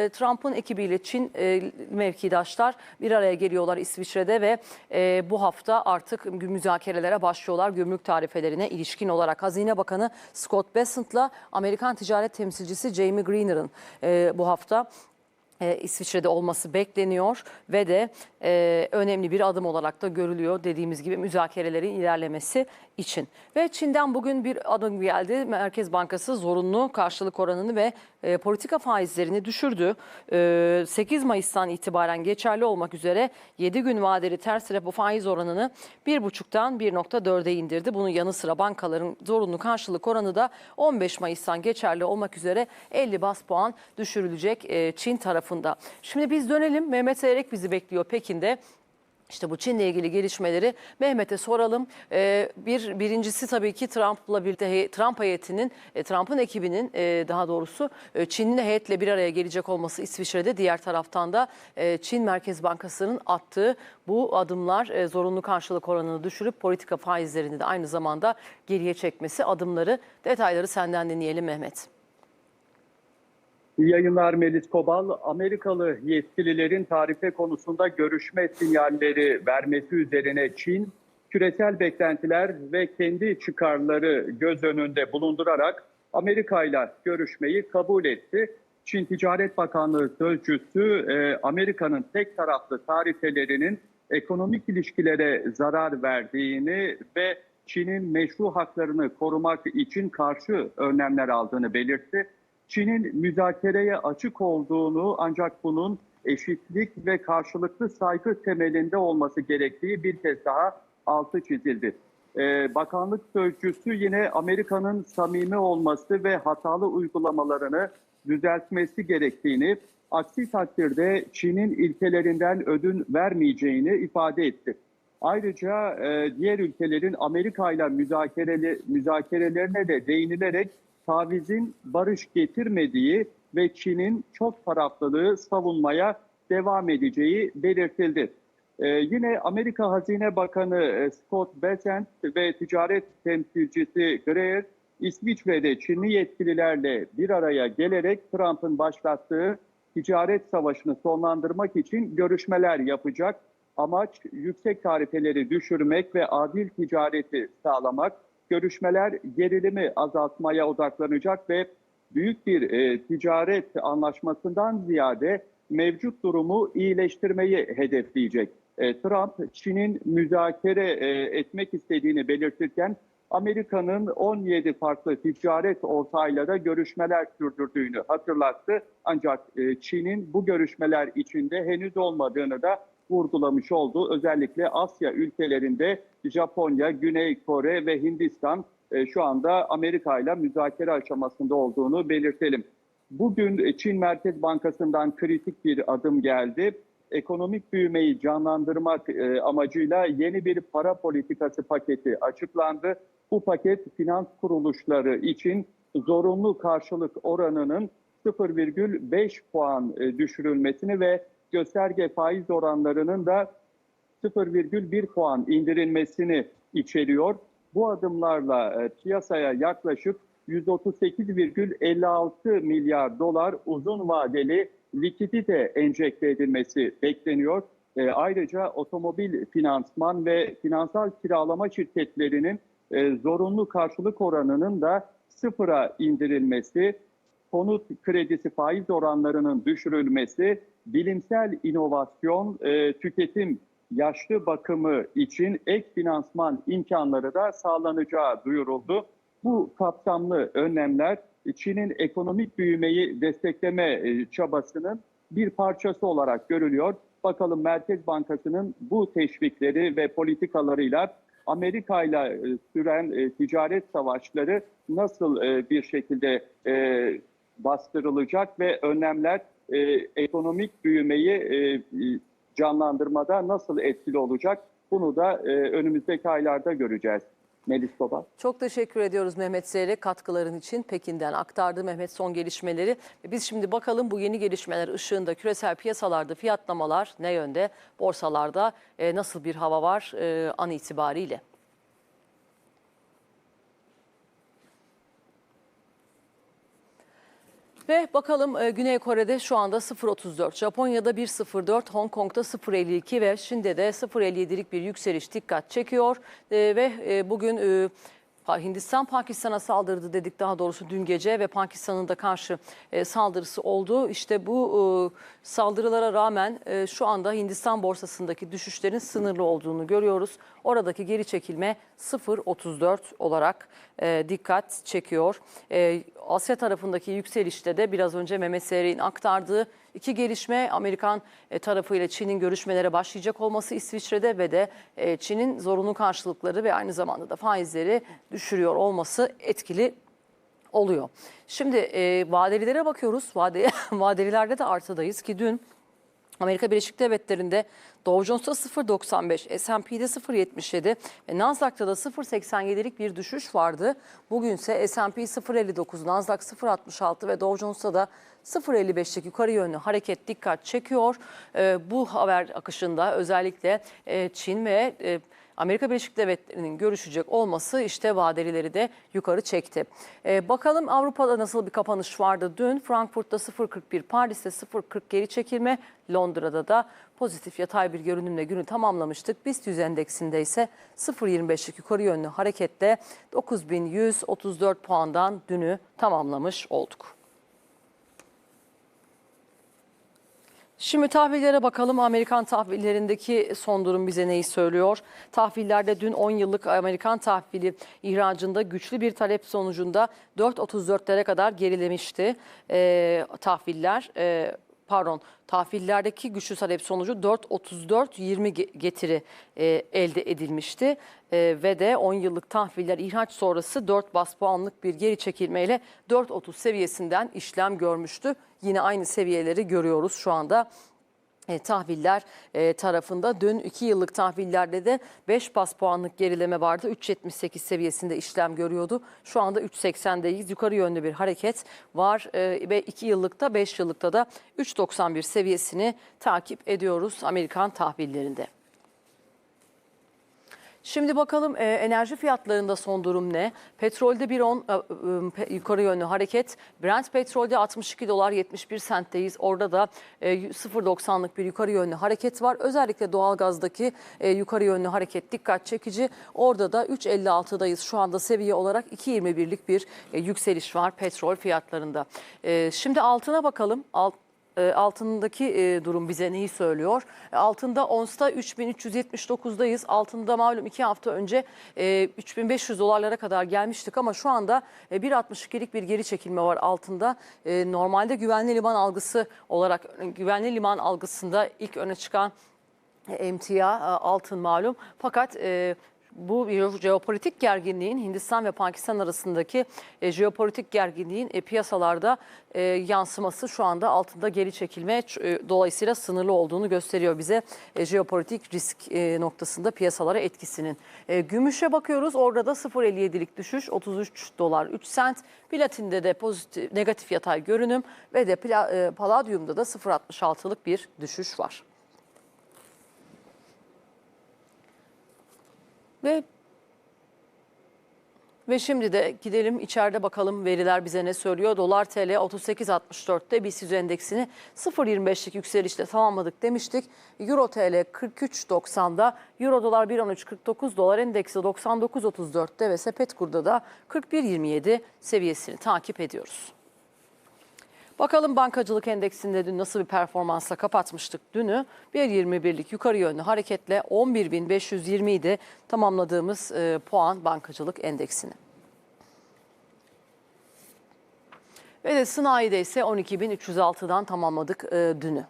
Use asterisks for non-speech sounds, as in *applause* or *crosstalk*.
E, Trump'ın ekibiyle Çin e, mevkidaşlar bir araya geliyorlar İsviçre'de ve e, bu hafta artık müzakerelere başlıyorlar gümrük tarifelerine ilişkin olarak. Hazine Bakanı Scott Bessent'la Amerikan ticaret temsilcisi Jamie Greener'ın bu hafta e, İsviçre'de olması bekleniyor ve de e, önemli bir adım olarak da görülüyor dediğimiz gibi müzakerelerin ilerlemesi için. Ve Çin'den bugün bir adım geldi. Merkez Bankası zorunlu karşılık oranını ve e, politika faizlerini düşürdü. E, 8 Mayıs'tan itibaren geçerli olmak üzere 7 gün vadeli ters repo faiz oranını 1,5'tan 1,4'e indirdi. Bunun yanı sıra bankaların zorunlu karşılık oranı da 15 Mayıs'tan geçerli olmak üzere 50 bas puan düşürülecek e, Çin tarafında. Şimdi biz dönelim. Mehmet Seyrek bizi bekliyor Pekin'de. İşte bu Çin'le ilgili gelişmeleri Mehmet'e soralım. Ee, bir birincisi tabii ki Trump'la birlikte Trump heyetinin, e, Trump'ın ekibinin e, daha doğrusu e, Çinli heyetle bir araya gelecek olması İsviçre'de. Diğer taraftan da e, Çin Merkez Bankası'nın attığı bu adımlar e, zorunlu karşılık oranını düşürüp politika faizlerini de aynı zamanda geriye çekmesi adımları. Detayları senden dinleyelim Mehmet. Yayınlar Melis Kobal. Amerikalı yetkililerin tarife konusunda görüşme sinyalleri vermesi üzerine Çin, küresel beklentiler ve kendi çıkarları göz önünde bulundurarak Amerika ile görüşmeyi kabul etti. Çin Ticaret Bakanlığı sözcüsü e, Amerika'nın tek taraflı tarifelerinin ekonomik ilişkilere zarar verdiğini ve Çin'in meşru haklarını korumak için karşı önlemler aldığını belirtti. Çin'in müzakereye açık olduğunu ancak bunun eşitlik ve karşılıklı saygı temelinde olması gerektiği bir kez daha altı çizildi. Ee, bakanlık sözcüsü yine Amerika'nın samimi olması ve hatalı uygulamalarını düzeltmesi gerektiğini, aksi takdirde Çin'in ilkelerinden ödün vermeyeceğini ifade etti. Ayrıca e, diğer ülkelerin Amerika ile müzakereli, müzakerelerine de değinilerek tavizin barış getirmediği ve Çin'in çok taraflılığı savunmaya devam edeceği belirtildi. Ee, yine Amerika Hazine Bakanı e, Scott Bessent ve ticaret temsilcisi Greer İsviçre'de Çinli yetkililerle bir araya gelerek Trump'ın başlattığı ticaret savaşını sonlandırmak için görüşmeler yapacak. Amaç yüksek tarifeleri düşürmek ve adil ticareti sağlamak görüşmeler gerilimi azaltmaya odaklanacak ve büyük bir e, ticaret anlaşmasından ziyade mevcut durumu iyileştirmeyi hedefleyecek. E, Trump, Çin'in müzakere e, etmek istediğini belirtirken Amerika'nın 17 farklı ticaret ortağıyla da görüşmeler sürdürdüğünü hatırlattı. Ancak e, Çin'in bu görüşmeler içinde henüz olmadığını da vurgulamış oldu. Özellikle Asya ülkelerinde Japonya, Güney Kore ve Hindistan e, şu anda Amerika ile müzakere aşamasında olduğunu belirtelim. Bugün e, Çin Merkez Bankası'ndan kritik bir adım geldi. Ekonomik büyümeyi canlandırmak e, amacıyla yeni bir para politikası paketi açıklandı. Bu paket finans kuruluşları için zorunlu karşılık oranının 0,5 puan düşürülmesini ve gösterge faiz oranlarının da 0,1 puan indirilmesini içeriyor. Bu adımlarla e, piyasaya yaklaşık 138,56 milyar dolar uzun vadeli likidite enjekte edilmesi bekleniyor. E, ayrıca otomobil finansman ve finansal kiralama şirketlerinin e, zorunlu karşılık oranının da sıfıra indirilmesi, konut kredisi faiz oranlarının düşürülmesi, bilimsel inovasyon, e, tüketim, yaşlı bakımı için ek finansman imkanları da sağlanacağı duyuruldu. Bu kapsamlı önlemler Çin'in ekonomik büyümeyi destekleme e, çabasının bir parçası olarak görülüyor. Bakalım Merkez Bankası'nın bu teşvikleri ve politikalarıyla Amerika ile e, süren e, ticaret savaşları nasıl bir şekilde bastırılacak ve önlemler e, ekonomik büyümeyi e, e, canlandırmada nasıl etkili olacak? Bunu da e, önümüzdeki aylarda göreceğiz. Melis Baba. Çok teşekkür ediyoruz Mehmet Seyrek katkıların için Pekin'den aktardı Mehmet son gelişmeleri. Biz şimdi bakalım bu yeni gelişmeler ışığında küresel piyasalarda fiyatlamalar ne yönde, borsalarda e, nasıl bir hava var e, an itibariyle. Ve bakalım e, Güney Kore'de şu anda 0.34, Japonya'da 1.04, Hong Kong'da 0.52 ve Şin'de de 0.57'lik bir yükseliş dikkat çekiyor. E, ve e, bugün Hindistan Pakistan'a saldırdı dedik daha doğrusu dün gece ve Pakistan'ın da karşı e, saldırısı oldu. İşte bu e, saldırılara rağmen e, şu anda Hindistan borsasındaki düşüşlerin sınırlı olduğunu görüyoruz. Oradaki geri çekilme 0.34 olarak e, dikkat çekiyor. E, Asya tarafındaki yükselişte de biraz önce Mehmet Seyrek'in aktardığı iki gelişme Amerikan e, tarafıyla Çin'in görüşmelere başlayacak olması İsviçre'de ve de e, Çin'in zorunlu karşılıkları ve aynı zamanda da faizleri düşürüyor olması etkili oluyor. Şimdi e, vadelilere bakıyoruz. Vade, *laughs* vadelilerde de artıdayız ki dün Amerika Birleşik Devletleri'nde Dow Jones'ta 0.95, S&P'de 0.77 ve Nasdaq'ta da 0.87'lik bir düşüş vardı. Bugünse S&P 0.59, Nasdaq 0.66 ve Dow Jones'ta da 0.55'lik yukarı yönlü hareket dikkat çekiyor. Ee, bu haber akışında özellikle e, Çin ve e, Amerika Birleşik Devletleri'nin görüşecek olması işte vadelileri de yukarı çekti. Ee, bakalım Avrupa'da nasıl bir kapanış vardı dün? Frankfurt'ta 0.41, Paris'te 0.40 geri çekilme, Londra'da da pozitif yatay bir görünümle günü tamamlamıştık. BIST 100 endeksinde ise 0.25'lik yukarı yönlü hareketle 9134 puandan dünü tamamlamış olduk. Şimdi tahvillere bakalım. Amerikan tahvillerindeki son durum bize neyi söylüyor? Tahvillerde dün 10 yıllık Amerikan tahvili ihracında güçlü bir talep sonucunda 4.34'lere kadar gerilemişti Ee, tahviller. Ee, pardon tahvillerdeki güçlü talep sonucu 4.34-20 ge- getiri e, elde edilmişti. E, ve de 10 yıllık tahviller ihraç sonrası 4 bas puanlık bir geri çekilmeyle 4.30 seviyesinden işlem görmüştü. Yine aynı seviyeleri görüyoruz şu anda tahviller e, tarafında. Dün 2 yıllık tahvillerde de 5 bas puanlık gerileme vardı. 3.78 seviyesinde işlem görüyordu. Şu anda 3.80'deyiz. Yukarı yönlü bir hareket var E, ve 2 yıllıkta 5 yıllıkta da 3.91 seviyesini takip ediyoruz Amerikan tahvillerinde. Şimdi bakalım e, enerji fiyatlarında son durum ne? Petrolde 1.10 e, e, pe- yukarı yönlü hareket. Brent petrolde 62 dolar 71 sentteyiz. Orada da e, 0.90'lık bir yukarı yönlü hareket var. Özellikle doğalgazdaki e, yukarı yönlü hareket dikkat çekici. Orada da 3.56'dayız. Şu anda seviye olarak 2.21'lik bir e, yükseliş var petrol fiyatlarında. E, şimdi altına bakalım. Alt, e, altındaki e, durum bize neyi söylüyor? E, Altında onsta 3379'dayız. Altında malum iki hafta önce e, 3500 dolarlara kadar gelmiştik ama şu anda e, 1.62'lik bir geri çekilme var altında. Normalde güvenli liman algısı olarak güvenli liman algısında ilk öne çıkan emtia altın malum. Fakat e, bu jeopolitik gerginliğin Hindistan ve Pakistan arasındaki e, jeopolitik gerginliğin e, piyasalarda e, yansıması şu anda altında geri çekilme e, dolayısıyla sınırlı olduğunu gösteriyor bize e, jeopolitik risk e, noktasında piyasalara etkisinin. E, gümüşe bakıyoruz orada da 0.57'lik düşüş 33 dolar 3 sent. Platin'de de pozitif negatif yatay görünüm ve de pla, e, paladyumda da 0.66'lık bir düşüş var. Ve ve şimdi de gidelim içeride bakalım veriler bize ne söylüyor. Dolar TL 38.64'te BIST 100 endeksini 0.25'lik yükselişle tamamladık demiştik. Euro TL 43.90'da, Euro dolar 1.13.49, dolar endeksi 99.34'te ve sepet kurda da 41.27 seviyesini takip ediyoruz. Bakalım bankacılık endeksinde dün nasıl bir performansla kapatmıştık dünü. 1.21'lik yukarı yönlü hareketle 11.520 idi tamamladığımız e, puan bankacılık endeksini. Ve de sanayide ise 12.306'dan tamamladık e, dünü.